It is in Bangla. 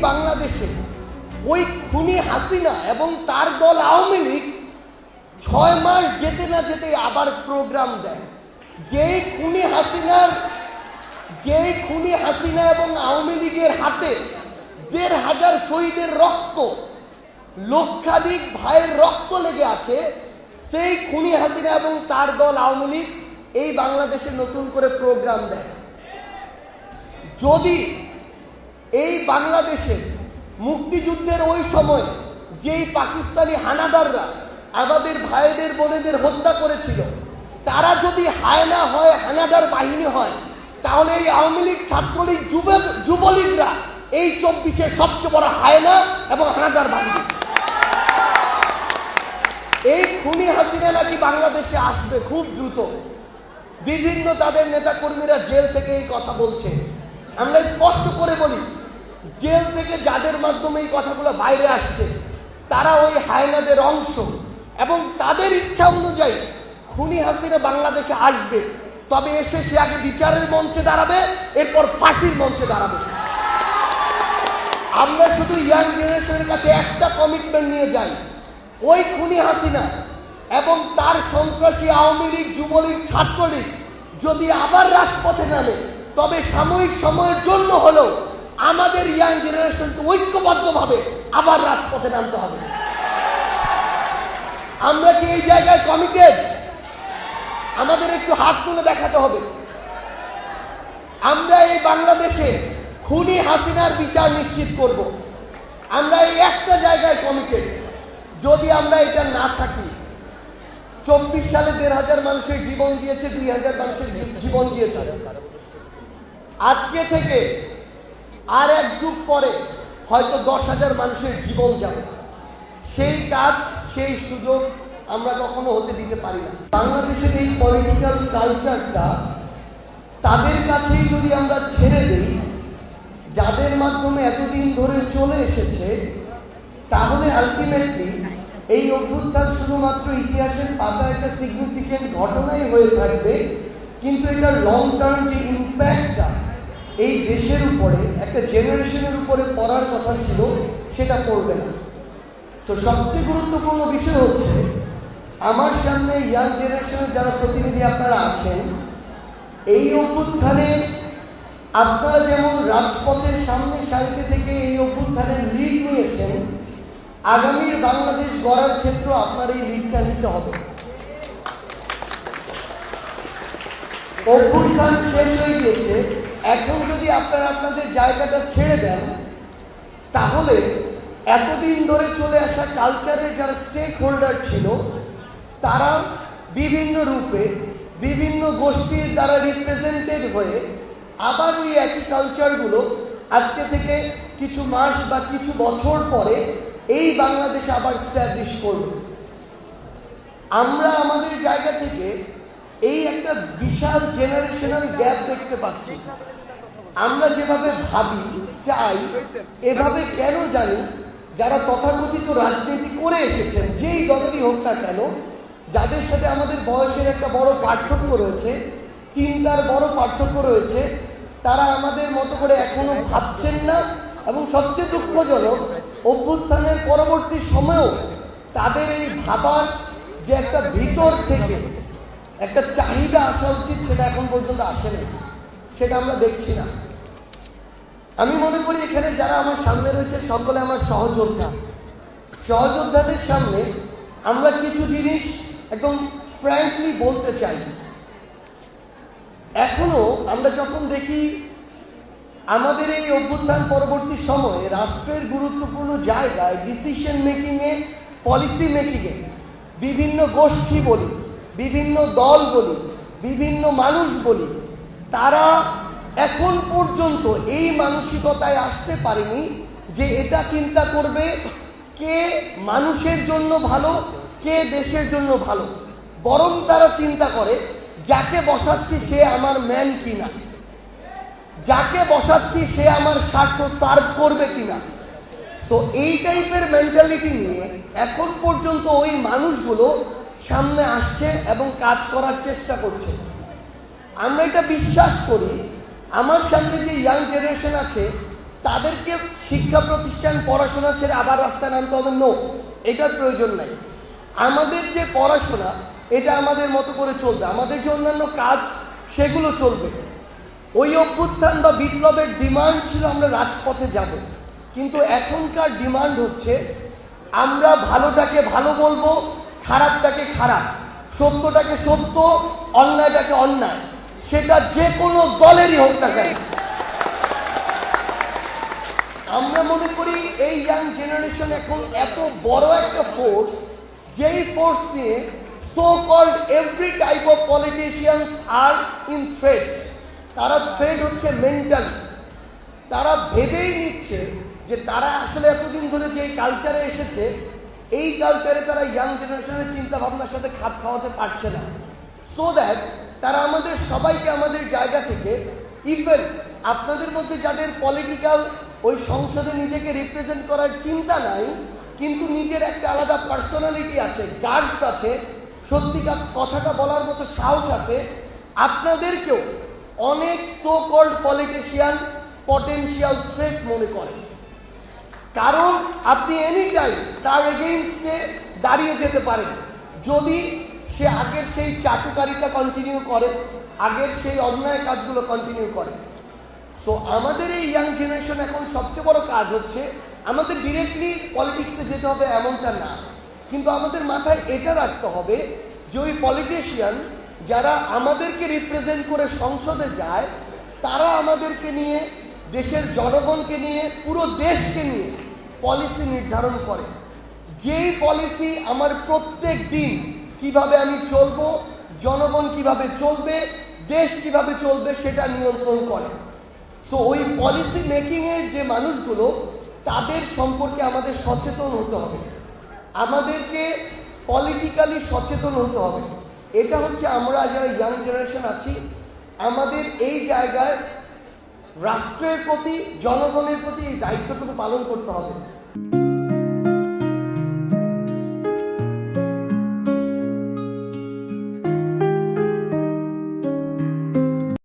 বাংলাদেশে ওই খুনি হাসিনা এবং তার দল আওয়ামী লীগ ছয় মাস যেতে না যেতে আবার প্রোগ্রাম দেয়। যেই খুনি হাসিনার, যেই খুনি হাসিনা এবং আওয়ামী লীগের হাতে দেড় হাজার শহীদের রক্ত, লক্ষাধিক ভাইয়ের রক্ত লেগে আছে, সেই খুনি হাসিনা এবং তার দল আওয়ামী লীগ এই বাংলাদেশে নতুন করে প্রোগ্রাম দেয়। যদি এই বাংলাদেশের মুক্তিযুদ্ধের ওই সময় যেই পাকিস্তানি হানাদাররা আমাদের ভাইদের বোনেদের হত্যা করেছিল, তারা যদি হায়না হয়, হানাদার বাহিনী হয়, তাহলে এই আওয়ামী লীগ ছাত্রলীগ যুব যুবলীগরা এই চব্বিশের সবচেয়ে বড় হায়না এবং হানাদার বাহিনী। এই খুনি হাসিনা নাকি বাংলাদেশে আসবে খুব দ্রুত। বিভিন্ন তাদের নেতাকর্মীরা জেল থেকে এই কথা বলছে। আমরা স্পষ্ট করে বলি জেল থেকে যাদের মাধ্যমে এই কথাগুলো বাইরে আসছে, তারা ওই হায়নাদের অংশ। এবং তাদের ইচ্ছা অনুযায়ী খুনি হাসিনা বাংলাদেশে আসবে। তবে এসে সে আগে বিচারের মঞ্চে দাঁড়াবে, এরপর ফাঁসির মঞ্চে দাঁড়াবে। আমরা শুধু ইয়াং জেনারেশনের কাছে একটা কমিটমেন্ট নিয়ে যাই। ওই খুনি হাসিনা এবং তার সন্ত্রাসী আওয়ামী লীগ, যুবলীগ, ছাত্রলীগ যদি আবার রাজপথে নামে, তবে সাময়িক সময়ের জন্য হলেও আমাদের ইয়াং জেনারেশনকে ঐক্যবদ্ধভাবে আবার রাজপথে নামতে হবে। আমরা কি এই জায়গায় কমিটেড আমাদের একটু হাত তুলে দেখাতে হবে। আমরা এই বাংলাদেশে খুনি হাসিনার বিচার নিশ্চিত করব। আমরা এই একটা জায়গায় কমিটেড যদি আমরা এটা না থাকি, চব্বিশ সালে দেড় হাজার মানুষের জীবন দিয়েছে দুই হাজার মানুষের জীবন দিয়েছে আজকে থেকে আর এক যুগ পরে হয়তো দশ হাজার মানুষের জীবন যাবে। সেই কাজ, সেই সুযোগ আমরা কখনো হতে দিতে পারি না। বাংলাদেশের এই পলিটিক্যাল কালচারটা তাদের কাছেই যদি আমরা ছেড়ে দেই, যাদের মাধ্যমে এতদিন ধরে চলে এসেছে, তাহলে আলটিমেটলি এই অভ্যুত্থান শুধুমাত্র ইতিহাসের পাতা একটা সিগনিফিকেন্ট ঘটনাই হয়ে থাকবে, কিন্তু এটা লং টার্ম যে ইম্প্যাক্টটা এই দেশের উপরে, একটা জেনারেশনের উপরে পড়ার কথা ছিল, সেটা পড়বে না। সো সবচেয়ে গুরুত্বপূর্ণ বিষয় হচ্ছে, আমার সামনে ইয়াং জেনারেশনের যারা প্রতিনিধি আপনারা আছেন, এই অভ্যুত্থানে আপনারা যেমন রাজপথের সামনে সারিতে থেকে এই অভ্যুত্থানের লিড নিয়েছেন, আগামীর বাংলাদেশ গড়ার ক্ষেত্রে আপনার এই লিডটা নিতে হবে। অভ্যুত্থান শেষ হয়ে গিয়েছে এখন যদি আপনারা আপনাদের জায়গাটা ছেড়ে দেন, তাহলে এতদিন ধরে চলে আসা কালচারের যারা স্টেক হোল্ডার ছিল, তারা বিভিন্ন রূপে, বিভিন্ন গোষ্ঠীর দ্বারা রিপ্রেজেন্টেড হয়ে আবার ওই একই কালচারগুলো আজকে থেকে কিছু মাস বা কিছু বছর পরে এই বাংলাদেশে আবার স্ট্যাবলিশ করবে। আমরা আমাদের জায়গা থেকে এই একটা বিশাল জেনারেশনাল গ্যাপ দেখতে পাচ্ছি। আমরা যেভাবে ভাবি, চাই, এভাবে কেন জানি যারা তথাকথিত রাজনীতি করে এসেছেন, যেই দলেরই হোক না কেন, যাদের সাথে আমাদের বয়সের একটা বড় পার্থক্য রয়েছে, চিন্তার বড় পার্থক্য রয়েছে, তারা আমাদের মতো করে এখনও ভাবছেন না এবং সবচেয়ে দুঃখজনক, অভ্যুত্থানের পরবর্তী সময়েও তাদের এই ভাবার যে একটা ভিতর থেকে একটা চাহিদা আসা উচিত, সেটা এখন পর্যন্ত আসেনি সেটা আমরা দেখছি না। আমি মনে করি এখানে যারা আমার সামনে রয়েছে সকলে আমার সহযোদ্ধা। সহযোদ্ধাদের সামনে আমরা কিছু জিনিস একদম ফ্র্যাঙ্কলি বলতে চাই। এখনও আমরা যখন দেখি আমাদের এই অভ্যুত্থান পরবর্তী সময়ে রাষ্ট্রের গুরুত্বপূর্ণ জায়গায় ডিসিশন মেকিংয়ে পলিসি মেকিংয়ে বিভিন্ন গোষ্ঠী বলি, বিভিন্ন দল বলি, বিভিন্ন মানুষ বলি তারা এখন পর্যন্ত এই মানসিকতায় আসতে পারেনি যে এটা চিন্তা করবে কে মানুষের জন্য ভালো, কে দেশের জন্য ভালো। বরং তারা চিন্তা করে, যাকে বসাচ্ছি সে আমার ম্যান কিনা? যাকে বসাচ্ছি সে আমার স্বার্থ সার্ভ করবে কিনা? তো এই টাইপের মেন্টালিটি নিয়ে এখন পর্যন্ত ওই মানুষগুলো সামনে আসছে এবং কাজ করার চেষ্টা করছে। আমরা এটা বিশ্বাস করি, আমার সামনে যে ইয়াং জেনারেশন আছে, তাদেরকে শিক্ষা প্রতিষ্ঠান পড়াশোনা ছেড়ে আবার রাস্তায় নামতে হবে? নো এটার প্রয়োজন নাই। আমাদের যে পড়াশোনা, এটা আমাদের মতো করে চলবে। আমাদের যে অন্যান্য কাজ, সেগুলো চলবে। ওই অভ্যুত্থান বা বিপ্লবের ডিমান্ড ছিল আমরা রাজপথে যাব। কিন্তু এখনকার ডিমান্ড হচ্ছে, আমরা ভালোটাকে ভালো বলব, খারাপটাকে খারাপ। সত্যটাকে সত্য, অন্যায়টাকে অন্যায়। সেটা যে কোনো দলেরই হোক না কেন। আমরা মনে করি এই ইয়াং জেনারেশন এখন এত বড় একটা ফোর্স যেই ফোর্স নিয়ে so called every type of politicians R in threat তারা থ্রেট হচ্ছে মেন্টাল তারা ভেবেই নিচ্ছে যে তারা আসলে এতদিন ধরে যে এই কালচারে এসেছে, এই কালচারে তারা ইয়াং জেনারেশনের চিন্তা ভাবনার সাথে খাপ খাওয়াতে পারছে না। সো দ্যাট তারা আমাদের সবাইকে আমাদের জায়গা থেকে ইভেন আপনাদের মধ্যে যাদের পলিটিক্যাল ওই সংসদে নিজেকে রিপ্রেজেন্ট করার চিন্তা নাই, কিন্তু নিজের একটা আলাদা পার্সোনালিটি আছে গার্ডস আছে, সত্যিকার কথাটা বলার মতো সাহস আছে, আপনাদেরকেও অনেক so called politician potential threat মনে করেন কারণ আপনি এনি টাইম তার এগেইনস্টে দাঁড়িয়ে যেতে পারেন। যদি সে আগের সেই চাটুকারিতা কন্টিনিউ করে, আগের সেই অন্যায় কাজগুলো কন্টিনিউ করে। সো আমাদের এই ইয়াং জেনারেশন এখন সবচেয়ে বড় কাজ হচ্ছে, আমাদের ডিরেক্টলি পলিটিক্সে যেতে হবে এমনটা না। কিন্তু আমাদের মাথায় এটা রাখতে হবে যে ওই পলিটিশিয়ান যারা আমাদেরকে রিপ্রেজেন্ট করে সংসদে যায়, তারা আমাদেরকে নিয়ে, দেশের জনগণকে নিয়ে, পুরো দেশকে নিয়ে পলিসি নির্ধারণ করে। যেই পলিসি আমার প্রত্যেক দিন কীভাবে আমি চলবো, জনগণ কীভাবে চলবে, দেশ কীভাবে চলবে সেটা নিয়ন্ত্রণ করে। সো ওই পলিসি মেকিংয়ের যে মানুষগুলো, তাদের সম্পর্কে আমাদের সচেতন হতে হবে। আমাদেরকে পলিটিক্যালি সচেতন হতে হবে। এটা হচ্ছে আমরা যারা ইয়াং জেনারেশন আছি, আমাদের এই জায়গায় রাষ্ট্রের প্রতি, জনগণের প্রতি এই দায়িত্বটুকু পালন করতে হবে।